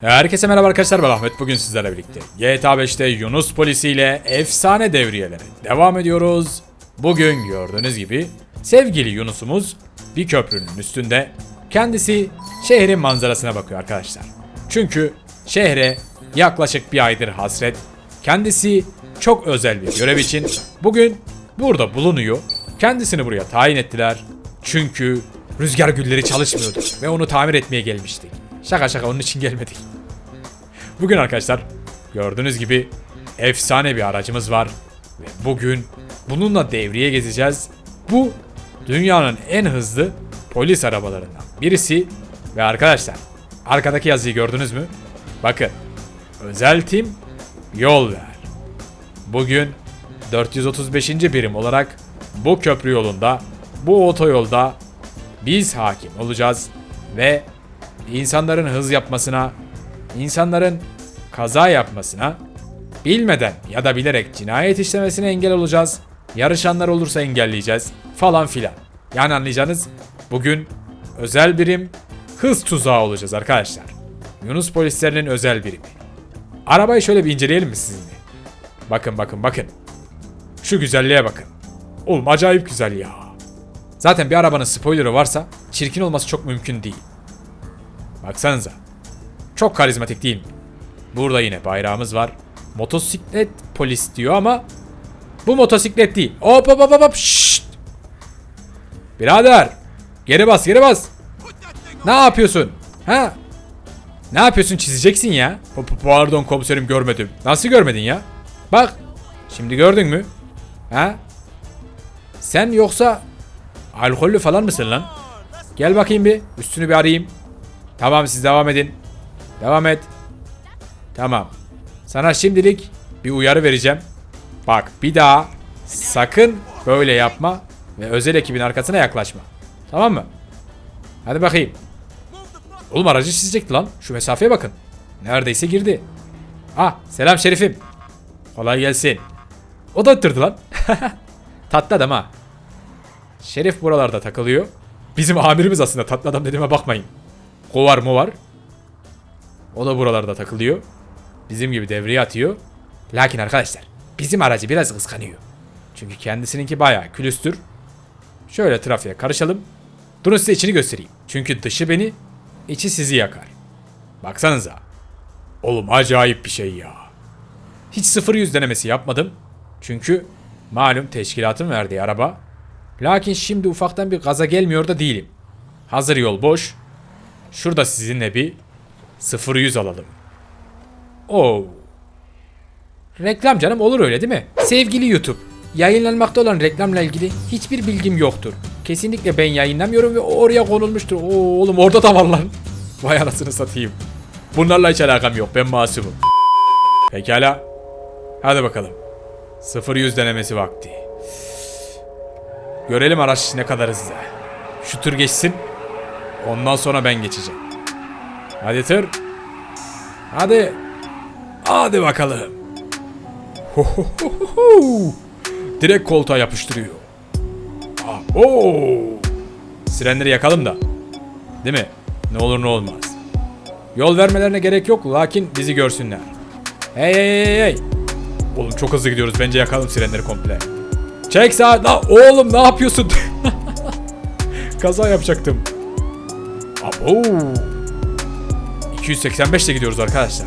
Herkese merhaba arkadaşlar ben Ahmet bugün sizlerle birlikte GTA 5'te Yunus polisi ile efsane devriyelere devam ediyoruz. Bugün gördüğünüz gibi sevgili Yunus'umuz bir köprünün üstünde kendisi şehrin manzarasına bakıyor arkadaşlar. Çünkü şehre yaklaşık bir aydır hasret. Kendisi çok özel bir görev için bugün burada bulunuyor. Kendisini buraya tayin ettiler. Çünkü rüzgar gülleri çalışmıyordu ve onu tamir etmeye gelmiştik. Şaka şaka onun için gelmedik. Bugün arkadaşlar gördüğünüz gibi efsane bir aracımız var ve bugün bununla devriye gezeceğiz. Bu dünyanın en hızlı polis arabalarından birisi ve arkadaşlar arkadaki yazıyı gördünüz mü? Bakın özel tim yol ver. Bugün 435. birim olarak bu köprü yolunda, bu otoyolda biz hakim olacağız ve insanların hız yapmasına, insanların kaza yapmasına, bilmeden ya da bilerek cinayet işlemesine engel olacağız. Yarışanlar olursa engelleyeceğiz falan filan. Yani anlayacağınız bugün özel birim hız tuzağı olacağız arkadaşlar. Yunus polislerinin özel birimi. Arabayı şöyle bir inceleyelim mi sizinle? Bakın bakın bakın. Şu güzelliğe bakın. Oğlum acayip güzel ya. Zaten bir arabanın spoilerı varsa çirkin olması çok mümkün değil. Baksanıza. Çok karizmatik değil mi? Burada yine bayrağımız var. Motosiklet polis diyor ama bu motosiklet değil. Hop hop hop hop. Şşt. Birader. Geri bas geri bas. Ne yapıyorsun? Ha? Ne yapıyorsun çizeceksin ya? Pa- pa- Pardon komiserim görmedim. Nasıl görmedin ya? Bak. Şimdi gördün mü? Ha? Sen yoksa alkollü falan mısın lan? Gel bakayım bir. Üstünü bir arayayım. Tamam siz devam edin. Devam et. Tamam. Sana şimdilik bir uyarı vereceğim. Bak bir daha sakın böyle yapma ve özel ekibin arkasına yaklaşma. Tamam mı? Hadi bakayım. Oğlum aracı çizecekti lan. Şu mesafeye bakın. Neredeyse girdi. Ah selam şerifim. Kolay gelsin. O da ıttırdı lan. Tatlı adam ha. Şerif buralarda takılıyor. Bizim amirimiz aslında tatlı adam dediğime bakmayın. Kovar mı var? O da buralarda takılıyor. Bizim gibi devreye atıyor. Lakin arkadaşlar bizim aracı biraz kıskanıyor. Çünkü kendisininki bayağı külüstür. Şöyle trafiğe karışalım. Durun size içini göstereyim. Çünkü dışı beni, içi sizi yakar. Baksanıza. Oğlum acayip bir şey ya. Hiç sıfır yüz denemesi yapmadım. Çünkü malum teşkilatın verdiği araba. Lakin şimdi ufaktan bir gaza gelmiyor da değilim. Hazır yol boş. Şurada sizinle bir 0-100 alalım. Oo. Reklam canım olur öyle değil mi? Sevgili YouTube, yayınlanmakta olan reklamla ilgili hiçbir bilgim yoktur. Kesinlikle ben yayınlamıyorum ve oraya konulmuştur. Oo, oğlum orada da var lan. Vay anasını satayım. Bunlarla hiç alakam yok. Ben masumum. Pekala. Hadi bakalım. 0-100 denemesi vakti. Görelim araç ne kadar hızlı. Şu tır geçsin. Ondan sonra ben geçeceğim. Hadi tır. Hadi. Hadi bakalım. Hohohoho. Direkt koltuğa yapıştırıyor. Ah. Sirenleri yakalım da. Değil mi? Ne olur ne olmaz. Yol vermelerine gerek yok lakin bizi görsünler. Hey hey hey hey. Oğlum çok hızlı gidiyoruz. Bence yakalım sirenleri komple. Çek saat. La oğlum ne yapıyorsun? Kaza yapacaktım. Abo. 285 ile gidiyoruz arkadaşlar.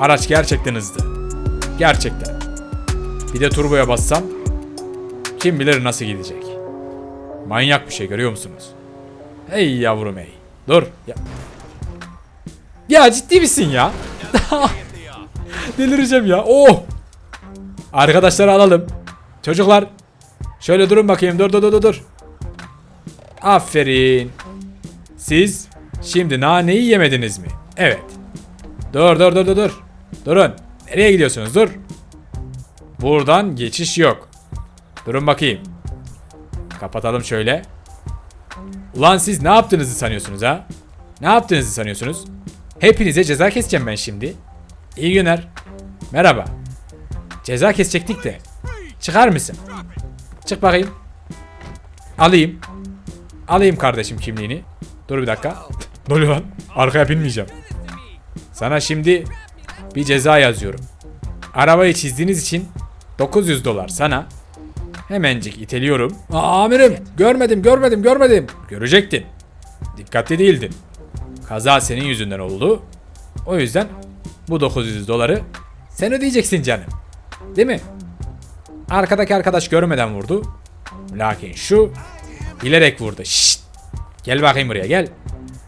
Araç gerçekten hızlı. Gerçekten. Bir de turboya bassam kim bilir nasıl gidecek. Manyak bir şey görüyor musunuz? Hey yavrum hey. Dur. Ya, ya ciddi misin ya? Delireceğim ya. Oh. Arkadaşları alalım. Çocuklar. Şöyle durun bakayım. Dur dur dur, dur. Aferin. Siz şimdi naneyi yemediniz mi? Evet. Dur dur dur dur dur. Durun. Nereye gidiyorsunuz? Dur. Buradan geçiş yok. Durun bakayım. Kapatalım şöyle. Ulan siz ne yaptığınızı sanıyorsunuz ha? Ne yaptığınızı sanıyorsunuz? Hepinize ceza keseceğim ben şimdi. İyi günler. Merhaba. Ceza kesecektik de. Çıkar mısın? Çık bakayım. Alayım. Alayım kardeşim kimliğini. Dur bir dakika. ne oluyor lan? Arkaya binmeyeceğim. Sana şimdi bir ceza yazıyorum. Arabayı çizdiğiniz için 900 dolar sana. Hemencik iteliyorum. Aa, amirim görmedim görmedim görmedim. Görecektin. Dikkatli değildin. Kaza senin yüzünden oldu. O yüzden bu 900 doları sen ödeyeceksin canım. Değil mi? Arkadaki arkadaş görmeden vurdu. Lakin şu bilerek vurdu. Şşt. Gel bakayım buraya gel.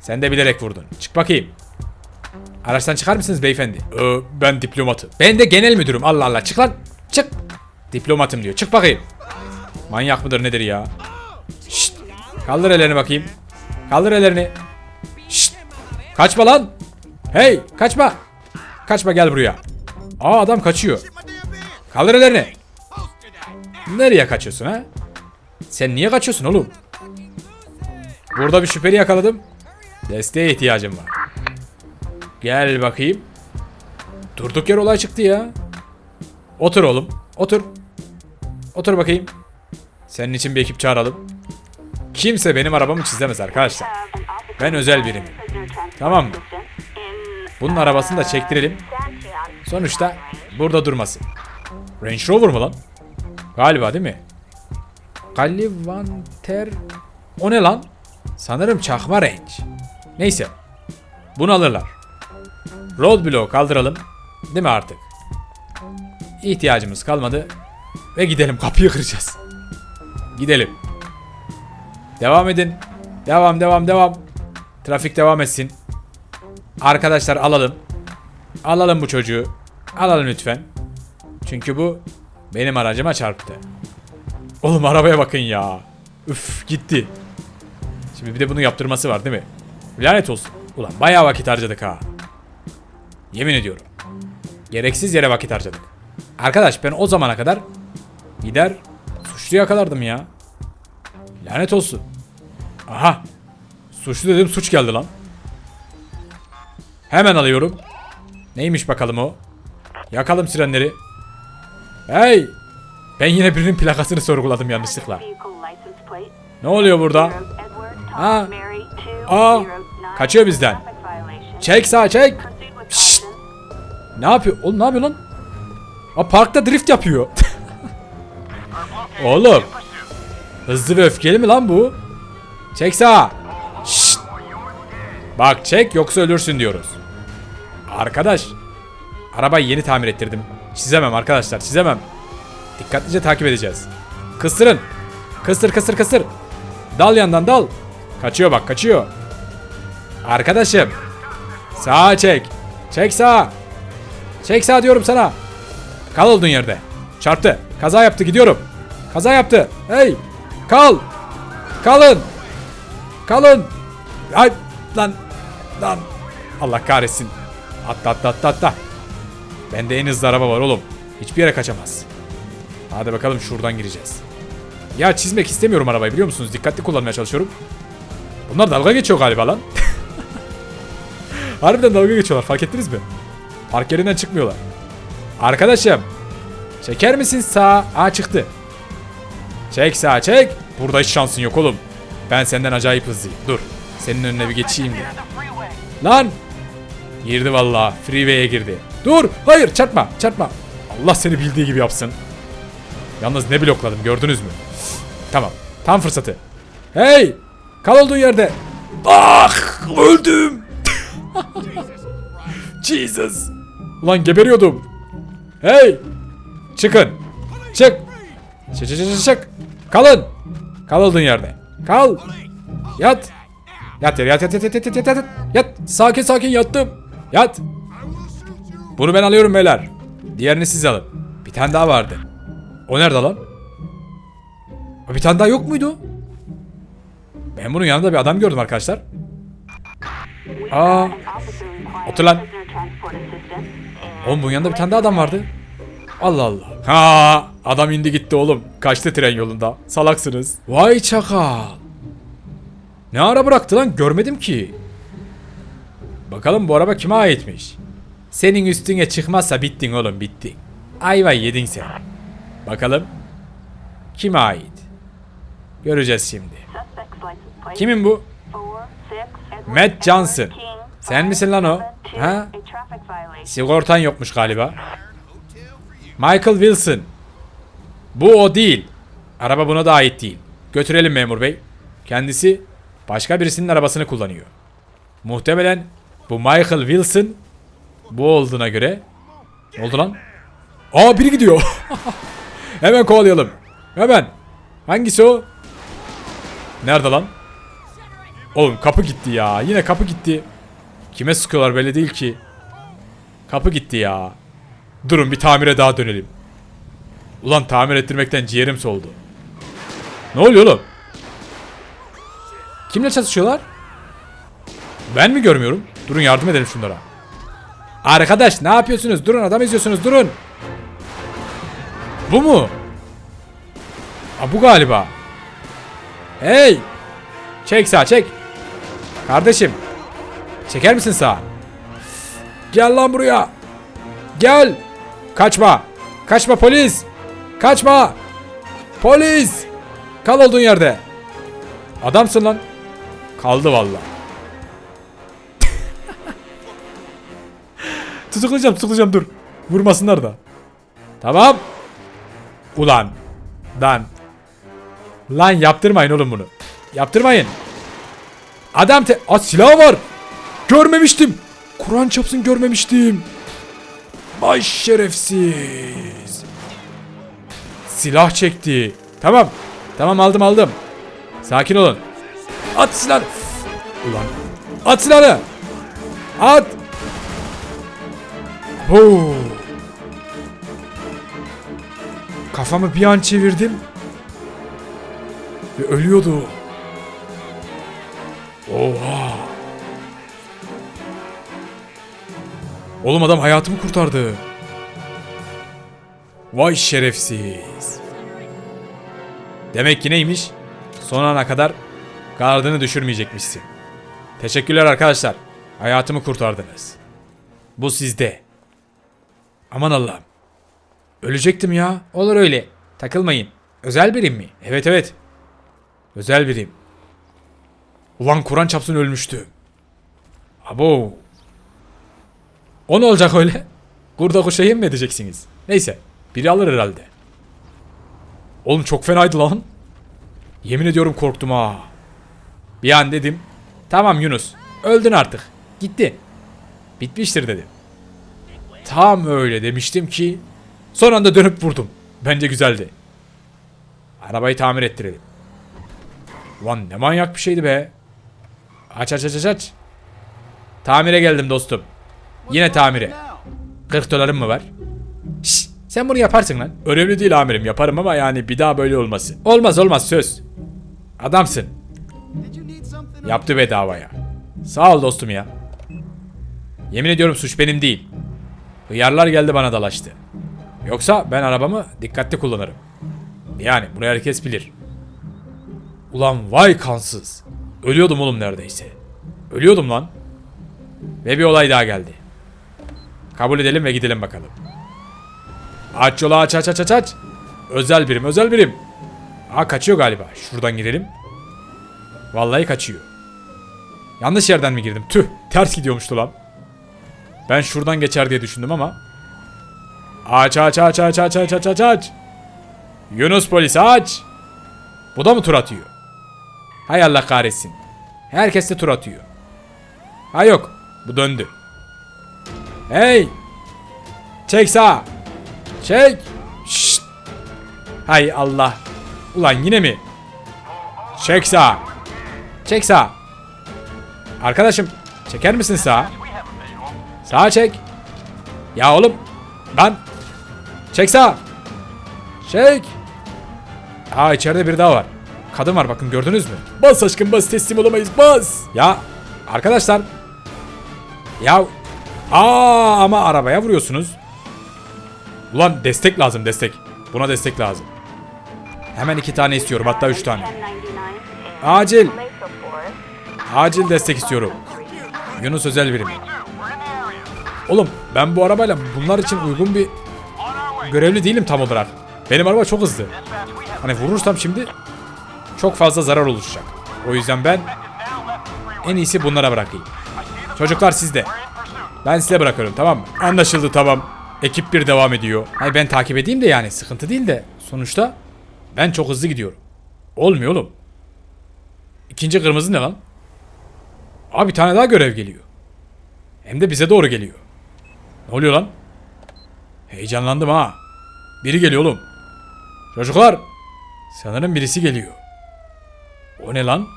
Sen de bilerek vurdun. Çık bakayım. Araçtan çıkar mısınız beyefendi? Ee, ben diplomatım. Ben de genel müdürüm. Allah Allah. Çık lan. Çık. Diplomatım diyor. Çık bakayım. Manyak mıdır nedir ya? Şşt. Kaldır ellerini bakayım. Kaldır ellerini. Şşt. Kaçma lan. Hey kaçma. Kaçma gel buraya. Aa adam kaçıyor. Kaldır ellerini. Nereye kaçıyorsun ha? Sen niye kaçıyorsun oğlum? Burada bir şüpheli yakaladım. Desteğe ihtiyacım var. Gel bakayım. Durduk yer olay çıktı ya. Otur oğlum. Otur. Otur bakayım. Senin için bir ekip çağıralım. Kimse benim arabamı çizemez arkadaşlar. Ben özel birim. Tamam mı? Bunun arabasını da çektirelim. Sonuçta burada durmasın. Range Rover mu lan? Galiba değil mi? Galivanter... O ne lan? Sanırım çakma range. Neyse. Bunu alırlar. Roadblock kaldıralım. Değil mi artık? İhtiyacımız kalmadı. Ve gidelim kapıyı kıracağız. Gidelim. Devam edin. Devam devam devam. Trafik devam etsin. Arkadaşlar alalım. Alalım bu çocuğu. Alalım lütfen. Çünkü bu benim aracıma çarptı. Oğlum arabaya bakın ya. Üf gitti. Şimdi bir de bunun yaptırması var değil mi? Lanet olsun. Ulan bayağı vakit harcadık ha. Yemin ediyorum. Gereksiz yere vakit harcadık. Arkadaş ben o zamana kadar gider suçlu yakalardım ya. Lanet olsun. Aha. Suçlu dedim suç geldi lan. Hemen alıyorum. Neymiş bakalım o? Yakalım sirenleri. Hey! Ben yine birinin plakasını sorguladım yanlışlıkla. Ne oluyor burada? Ha. Aa, kaçıyor bizden. Çek sağa çek. Şşt. Ne yapıyor? Oğlum ne yapıyor lan? Ha parkta drift yapıyor. Oğlum. Hızlı ve öfkeli mi lan bu? Çek sağa. Şşt. Bak çek yoksa ölürsün diyoruz. Arkadaş. Arabayı yeni tamir ettirdim. Çizemem arkadaşlar çizemem. Dikkatlice takip edeceğiz. Kıstırın. Kıstır kıstır kıstır. Dal yandan dal. Kaçıyor bak kaçıyor. Arkadaşım. Sağa çek. Çek sağa. Çek sağa diyorum sana. Kal olduğun yerde. Çarptı. Kaza yaptı gidiyorum. Kaza yaptı. Hey. Kal. Kalın. Kalın. Ay lan. Lan. Allah kahretsin. Atla atla atla atla. Bende en hızlı araba var oğlum. Hiçbir yere kaçamaz. Hadi bakalım şuradan gireceğiz. Ya çizmek istemiyorum arabayı biliyor musunuz? Dikkatli kullanmaya çalışıyorum. Bunlar dalga geçiyor galiba lan. Harbiden dalga geçiyorlar fark ettiniz mi? Park yerinden çıkmıyorlar. Arkadaşım. Çeker misin sağa? Aa çıktı. Çek sağa çek. Burada hiç şansın yok oğlum. Ben senden acayip hızlıyım. Dur. Senin önüne bir geçeyim de. Lan. Girdi vallahi. Freeway'e girdi. Dur. Hayır çarpma. Çarpma. Allah seni bildiği gibi yapsın. Yalnız ne blokladım gördünüz mü? Tamam. Tam fırsatı. Hey! Kal olduğun yerde. Ah öldüm. Jesus. Lan geberiyordum. Hey. Çıkın. Çık. Çık çık çık çık. Kalın. Kal olduğun yerde. Kal. Yat. Yat yat yat yat yat yat yat yat. Yat. Sakin sakin yattım. Yat. Bunu ben alıyorum beyler. Diğerini siz alın. Bir tane daha vardı. O nerede lan? Bir tane daha yok muydu? Ben bunun yanında bir adam gördüm arkadaşlar. Aa, otur lan. Oğlum bunun yanında bir tane daha adam vardı. Allah Allah. Ha, adam indi gitti oğlum. Kaçtı tren yolunda. Salaksınız. Vay çakal. Ne ara bıraktı lan görmedim ki. Bakalım bu araba kime aitmiş? Senin üstüne çıkmazsa bittin oğlum bittin. Ayva yedin sen. Bakalım. Kime ait? Göreceğiz şimdi. Kimin bu? Matt Johnson. Sen misin lan o? Ha? Sigortan yokmuş galiba. Michael Wilson. Bu o değil. Araba buna da ait değil. Götürelim memur bey. Kendisi başka birisinin arabasını kullanıyor. Muhtemelen bu Michael Wilson bu olduğuna göre ne oldu lan? Aa biri gidiyor. Hemen kovalayalım. Hemen. Hangisi o? Nerede lan? Oğlum kapı gitti ya. Yine kapı gitti. Kime sıkıyorlar belli değil ki. Kapı gitti ya. Durun bir tamire daha dönelim. Ulan tamir ettirmekten ciğerim soldu. Ne oluyor oğlum? Kimle çatışıyorlar? Ben mi görmüyorum? Durun yardım edelim şunlara. Arkadaş ne yapıyorsunuz? Durun adam izliyorsunuz durun. Bu mu? Aa, bu galiba. Hey! Çek sağ çek. Kardeşim. Çeker misin sağ? Gel lan buraya. Gel. Kaçma. Kaçma polis. Kaçma. Polis. Kal olduğun yerde. Adamsın lan. Kaldı valla. tutuklayacağım tutuklayacağım dur. Vurmasınlar da. Tamam. Ulan. Lan. Lan yaptırmayın oğlum bunu. Yaptırmayın. Adam te... Aa silah var. Görmemiştim. Kur'an çapsın görmemiştim. Ay şerefsiz. Silah çekti. Tamam. Tamam aldım aldım. Sakin olun. At silahı. Ulan. At silahını. At. Huu. Kafamı bir an çevirdim. Ve ölüyordu. Oha. Oğlum adam hayatımı kurtardı. Vay şerefsiz. Demek ki neymiş? Son ana kadar gardını düşürmeyecekmişsin. Teşekkürler arkadaşlar. Hayatımı kurtardınız. Bu sizde. Aman Allah'ım. Ölecektim ya. Olur öyle. Takılmayın. Özel birim mi? Evet evet. Özel birim. Ulan Kur'an çapsın ölmüştü. Abo. O ne olacak öyle? Kurda kuşa yem mi edeceksiniz? Neyse. Biri alır herhalde. Oğlum çok fenaydı lan. Yemin ediyorum korktum ha. Bir an dedim. Tamam Yunus. Öldün artık. Gitti. Bitmiştir dedim. Tam öyle demiştim ki. Son anda dönüp vurdum. Bence güzeldi. Arabayı tamir ettirelim. Ulan ne manyak bir şeydi be. Aç aç aç aç. Tamire geldim dostum. Yine tamire. 40 dolarım mı var? Şşş sen bunu yaparsın lan. Önemli değil amirim yaparım ama yani bir daha böyle olması. Olmaz olmaz söz. Adamsın. Yaptı bedavaya. Sağ ol dostum ya. Yemin ediyorum suç benim değil. Hıyarlar geldi bana dalaştı. Yoksa ben arabamı dikkatli kullanırım. Yani bunu herkes bilir. Ulan vay kansız. Ölüyordum oğlum neredeyse. Ölüyordum lan. Ve bir olay daha geldi. Kabul edelim ve gidelim bakalım. Aç yolu aç aç aç aç. Özel birim özel birim. Aa kaçıyor galiba. Şuradan girelim. Vallahi kaçıyor. Yanlış yerden mi girdim? Tüh ters gidiyormuştu lan. Ben şuradan geçer diye düşündüm ama. Aç aç aç aç aç aç aç aç aç. Yunus polis aç. Bu da mı tur atıyor? Hay Allah kahretsin. Herkes de tur atıyor. Ha yok. Bu döndü. Hey. Çek sağ. Çek. Şşt. Hay Allah. Ulan yine mi? Çek sağ. Çek sağ. Arkadaşım çeker misin sağ? Sağa çek. Ya oğlum. Lan. Çek sağ. Çek. Aa içeride bir daha var. Kadın var bakın gördünüz mü? Bas aşkım bas teslim olamayız bas. Ya arkadaşlar. Ya. Aa ama arabaya vuruyorsunuz. Ulan destek lazım destek. Buna destek lazım. Hemen iki tane istiyorum hatta üç tane. Acil. Acil destek istiyorum. Yunus özel birim. Oğlum ben bu arabayla bunlar için uygun bir görevli değilim tam olarak. Benim araba çok hızlı. Hani vurursam şimdi çok fazla zarar oluşacak. O yüzden ben en iyisi bunlara bırakayım. Çocuklar sizde. Ben size bırakıyorum tamam mı? Anlaşıldı tamam. Ekip bir devam ediyor. Hayır ben takip edeyim de yani sıkıntı değil de. Sonuçta ben çok hızlı gidiyorum. Olmuyor oğlum. İkinci kırmızı ne lan? Abi bir tane daha görev geliyor. Hem de bize doğru geliyor. Ne oluyor lan? Heyecanlandım ha. Biri geliyor oğlum. Çocuklar. Sanırım birisi geliyor. O ne lan?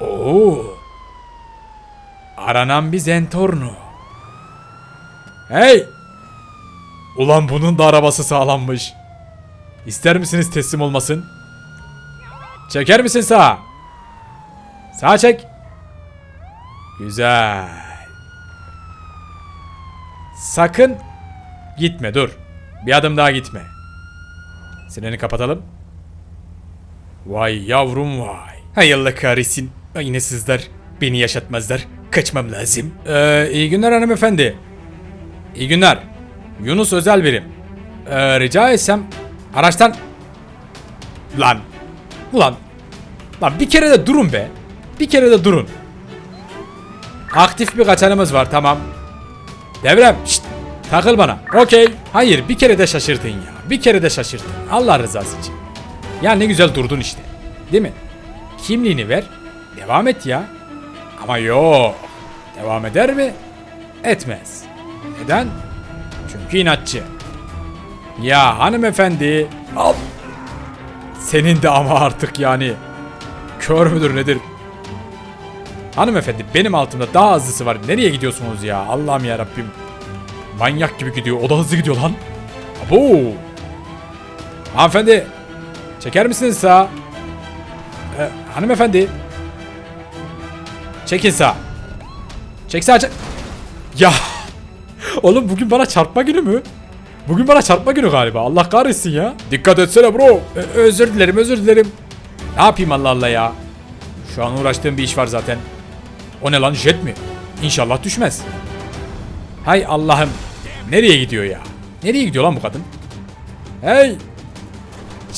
Oo. Aranan bir Zentorno. Hey! Ulan bunun da arabası sağlammış. İster misiniz teslim olmasın? Çeker misin sağa? Sağa çek. Güzel. Sakın gitme dur. Bir adım daha gitme. Sineni kapatalım. Vay yavrum vay. Hay Allah kahretsin. Yine sizler beni yaşatmazlar. Kaçmam lazım. Ee, iyi günler hanımefendi. İyi günler. Yunus özel birim. Ee, rica etsem araçtan... Lan. Ulan. Lan bir kere de durun be. Bir kere de durun. Aktif bir kaçanımız var tamam. Devrem şşt, takıl bana. Okey. Hayır bir kere de şaşırtın ya. Bir kere de şaşırtın. Allah rızası için. Ya ne güzel durdun işte. Değil mi? Kimliğini ver. Devam et ya. Ama yok. Devam eder mi? Etmez. Neden? Çünkü inatçı. Ya hanımefendi. Al. Senin de ama artık yani. Kör müdür nedir? Hanımefendi benim altımda daha hızlısı var. Nereye gidiyorsunuz ya? Allah'ım ya Rabbim. Manyak gibi gidiyor. O da hızlı gidiyor lan. Abo. Hanımefendi. Çeker misiniz sağa? Ee, hanımefendi. Çekin sağa. Çek sağa çek. Ya. Oğlum bugün bana çarpma günü mü? Bugün bana çarpma günü galiba. Allah kahretsin ya. Dikkat etsene bro. Ee, özür dilerim özür dilerim. Ne yapayım Allah Allah ya. Şu an uğraştığım bir iş var zaten. O ne lan jet mi? İnşallah düşmez. Hay Allah'ım. Nereye gidiyor ya? Nereye gidiyor lan bu kadın? Hey.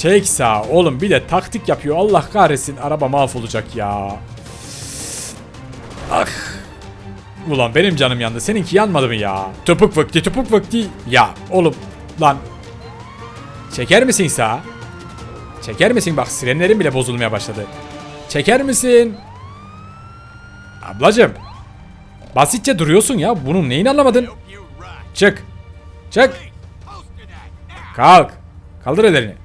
Çek sağ oğlum bir de taktik yapıyor. Allah kahretsin araba mahvolacak ya. Ah. Ulan benim canım yandı. Seninki yanmadı mı ya? Topuk vakti topuk vakti. Ya oğlum lan. Çeker misin sağa? Çeker misin? Bak sirenlerin bile bozulmaya başladı. Çeker misin? Ablacım. Basitçe duruyorsun ya. Bunun neyini anlamadın? Çık. Çık. Kalk. Kaldır ellerini.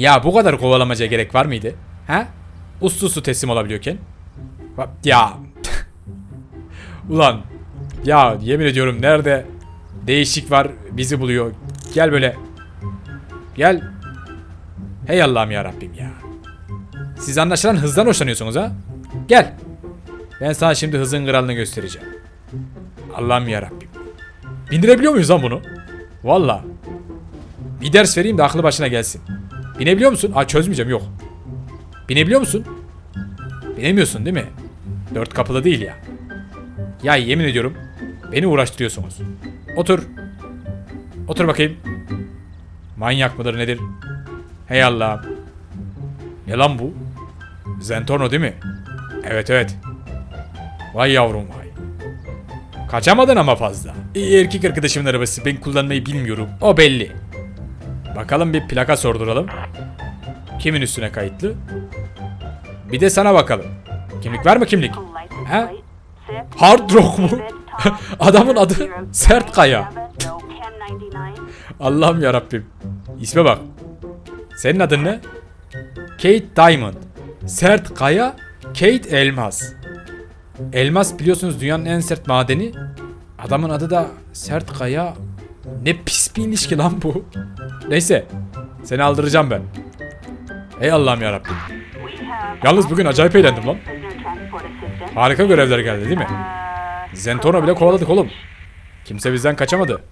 Ya bu kadar kovalamaca gerek var mıydı? Ha? Uslu uslu teslim olabiliyorken. Ya. Ulan. Ya yemin ediyorum nerede değişik var bizi buluyor. Gel böyle. Gel. Hey Allah'ım ya Rabbim ya. Siz anlaşılan hızdan hoşlanıyorsunuz ha? Gel. Ben sana şimdi hızın kralını göstereceğim. Allah'ım ya Rabbim. Bindirebiliyor muyuz lan bunu? Valla. Bir ders vereyim de aklı başına gelsin. Binebiliyor musun? Aa çözmeyeceğim yok. Binebiliyor musun? Binemiyorsun değil mi? Dört kapılı değil ya. Ya yemin ediyorum beni uğraştırıyorsunuz. Otur. Otur bakayım. Manyak mıdır nedir? Hey Allah'ım. Ne lan bu? Zentorno değil mi? Evet evet. Vay yavrum vay. Kaçamadın ama fazla. İyi erkek arkadaşımın arabası ben kullanmayı bilmiyorum. O belli. Bakalım bir plaka sorduralım. Kimin üstüne kayıtlı? Bir de sana bakalım. Kimlik var mı kimlik? Ha? Hard Rock mu? Adamın adı Sert Kaya. Allah'ım ya Rabbim. İsme bak. Senin adın ne? Kate Diamond. Sert Kaya, Kate Elmas. Elmas biliyorsunuz dünyanın en sert madeni. Adamın adı da Sert Kaya. Ne pis bir ilişki lan bu. Neyse. Seni aldıracağım ben. Ey Allah'ım ya Rabbim. Yalnız bugün acayip eğlendim lan. Harika görevler geldi değil mi? Zentorno bile kovaladık oğlum. Kimse bizden kaçamadı.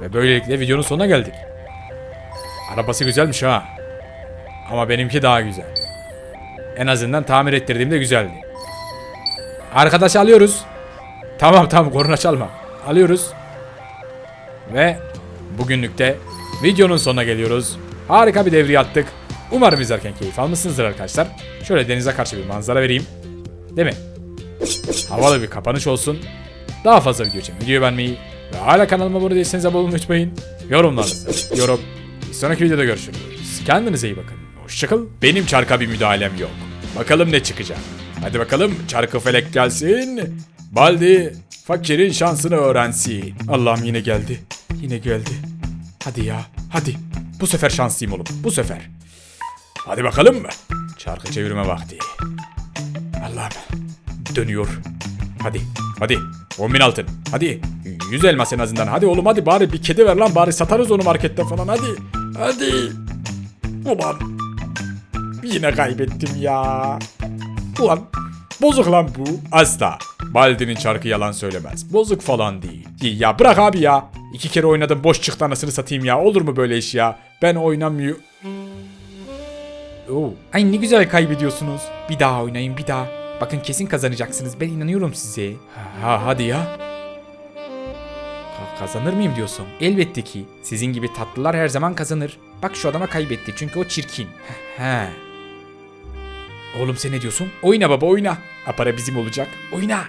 Ve böylelikle videonun sonuna geldik. Arabası güzelmiş ha. Ama benimki daha güzel. En azından tamir ettirdiğimde güzeldi. Arkadaşı alıyoruz. Tamam tamam korna çalma. Alıyoruz. Ve bugünlük de videonun sonuna geliyoruz. Harika bir devriye attık. Umarım izlerken keyif almışsınızdır arkadaşlar. Şöyle denize karşı bir manzara vereyim. Değil mi? Havalı bir kapanış olsun. Daha fazla video için videoyu beğenmeyi ve hala kanalıma abone değilseniz abone olmayı unutmayın. Yorumlarınızda yorum. Bir sonraki videoda görüşürüz. Kendinize iyi bakın. Hoşçakal. Benim çarka bir müdahalem yok. Bakalım ne çıkacak. Hadi bakalım çarkı felek gelsin. Baldi fakirin şansını öğrensin. Allah'ım yine geldi. Yine geldi. Hadi ya. Hadi. Bu sefer şanslıyım oğlum. Bu sefer. Hadi bakalım. Çarkı çevirme vakti. Allah'ım. Dönüyor. Hadi. Hadi. 10 bin altın. Hadi. 100 elmas en azından. Hadi oğlum hadi bari bir kedi ver lan bari satarız onu markette falan hadi. Hadi. Ulan. Yine kaybettim ya. Ulan. Bozuk lan bu. Asla. Baldi'nin çarkı yalan söylemez. Bozuk falan değil. Ya bırak abi ya. İki kere oynadım boş çıktı anasını satayım ya. Olur mu böyle iş ya? Ben oynamıyor. Oo. Ay ne güzel kaybediyorsunuz. Bir daha oynayın bir daha. Bakın kesin kazanacaksınız. Ben inanıyorum size. Ha, hadi ya. Ka- kazanır mıyım diyorsun? Elbette ki. Sizin gibi tatlılar her zaman kazanır. Bak şu adama kaybetti çünkü o çirkin. He. Oğlum sen ne diyorsun? Oyna baba oyna. Ha, para bizim olacak. Oyna.